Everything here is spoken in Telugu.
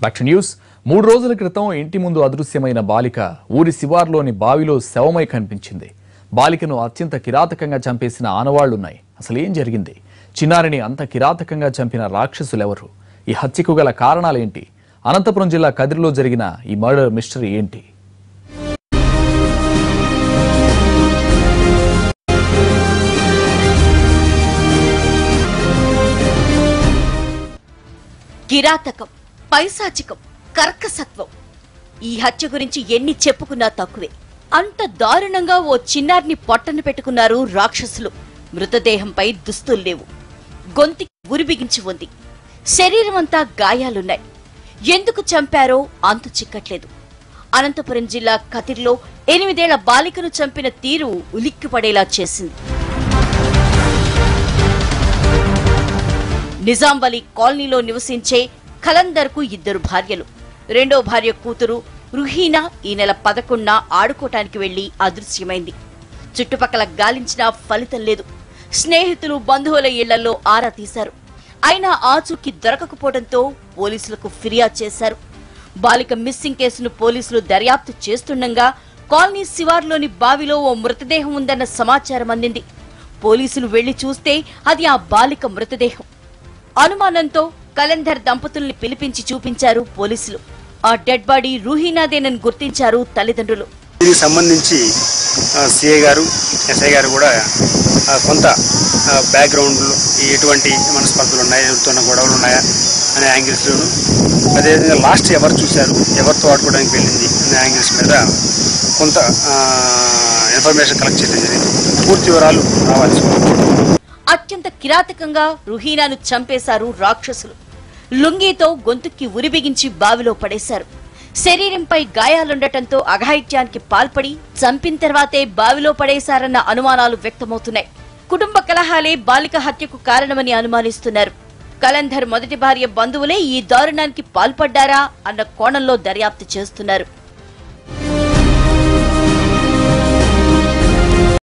బ్యాక్ టు న్యూస్ మూడు రోజుల క్రితం ఇంటి ముందు అదృశ్యమైన బాలిక ఊరి శివార్లోని బావిలో శవమై కనిపించింది. బాలికను అత్యంత కిరాతకంగా చంపేసిన ఆనవాళ్ళున్నాయి. అసలు ఏం జరిగింది? చిన్నారిని అంత కిరాతకంగా చంపిన రాక్షసులెవరు? ఈ హత్యకు గల కారణాలేంటి? అనంతపురం జిల్లా కదిరిలో జరిగిన ఈ మర్డర్ మిస్టరీ ఏంటి? కిరాతకం. పైశాచికం కర్కసత్వం ఈ హత్య గురించి ఎన్ని చెప్పుకున్నా తక్కువే. అంత దారుణంగా ఓ చిన్నారిని పొట్టన పెట్టుకున్నారు రాక్షసులు. మృతదేహంపై దుస్తులు లేవు. గొంతి ఉరిబిగించి ఉంది. శరీరమంతా గాయాలున్నాయి. ఎందుకు చంపారో అంతు చిక్కట్లేదు. అనంతపురం జిల్లా కతిర్లో ఎనిమిదేళ్ళ బాలికను చంపిన తీరు ఉలిక్కిపడేలా చేసింది. నిజాంవలి కాలనీలో నివసించే కలందర్కు ఇద్దరు భార్యలు. రెండో భార్య కూతురు రుహీనా ఈ నెల పదకొండున ఆడుకోటానికి వెళ్ళి అదృశ్యమైంది. చుట్టుపక్కల గాలించినా ఫలితం లేదు. స్నేహితులు బంధువుల ఇళ్ళలో ఆరా తీశారు. అయినా ఆచూకీ దొరకకపోవడంతో పోలీసులకు ఫిర్యాదు చేశారు. బాలిక మిస్సింగ్ కేసును పోలీసులు దర్యాప్తు చేస్తుండగా కాలనీ శివార్లోని బావిలో ఓ మృతదేహం ఉందన్న సమాచారం అందింది. పోలీసులు వెళ్ళి చూస్తే అది ఆ బాలిక మృతదేహం. అనుమానంతో కలంధర్ దంపతుల్ని పిలిపించి చూపించారు పోలీసులు. ఆ డెడ్ బాడీ రూహీనాదేనని గుర్తించారు తల్లిదండ్రులు. దీనికి సంబంధించి సిఐ గారు ఎస్ఐ గారు కూడా కొంత బ్యాక్గ్రౌండ్లో ఎటువంటి మనస్పర్ధలు ఉన్నాయి ఎవరితోన్న గొడవలు ఉన్నాయా అనే యాంగిల్స్లోను అదేవిధంగా లాస్ట్ ఎవరు చూశారు ఎవరితో ఆడుకోవడానికి వెళ్ళింది అనే యాంగిల్స్ మీద కొంత ఇన్ఫర్మేషన్ కలెక్ట్ చేయడం జరిగింది. పూర్తి వివరాలు రావాల్సి అత్యంత కిరాతకంగా రుహీనాను చంపేశారు రాక్షసులు. లుంగీతో గొంతుక్కి ఉరిబిగించి బావిలో పడేశారు. శరీరంపై గాయాలుండటంతో అఘాయిత్యానికి పాల్పడి చంపిన తర్వాతే బావిలో పడేశారన్న అనుమానాలు వ్యక్తమవుతున్నాయి. కుటుంబ కలహాలే బాలిక హత్యకు కారణమని అనుమానిస్తున్నారు. కలంధర్ మొదటి భార్య బంధువులే ఈ దారుణానికి పాల్పడ్డారా అన్న కోణంలో దర్యాప్తు చేస్తున్నారు.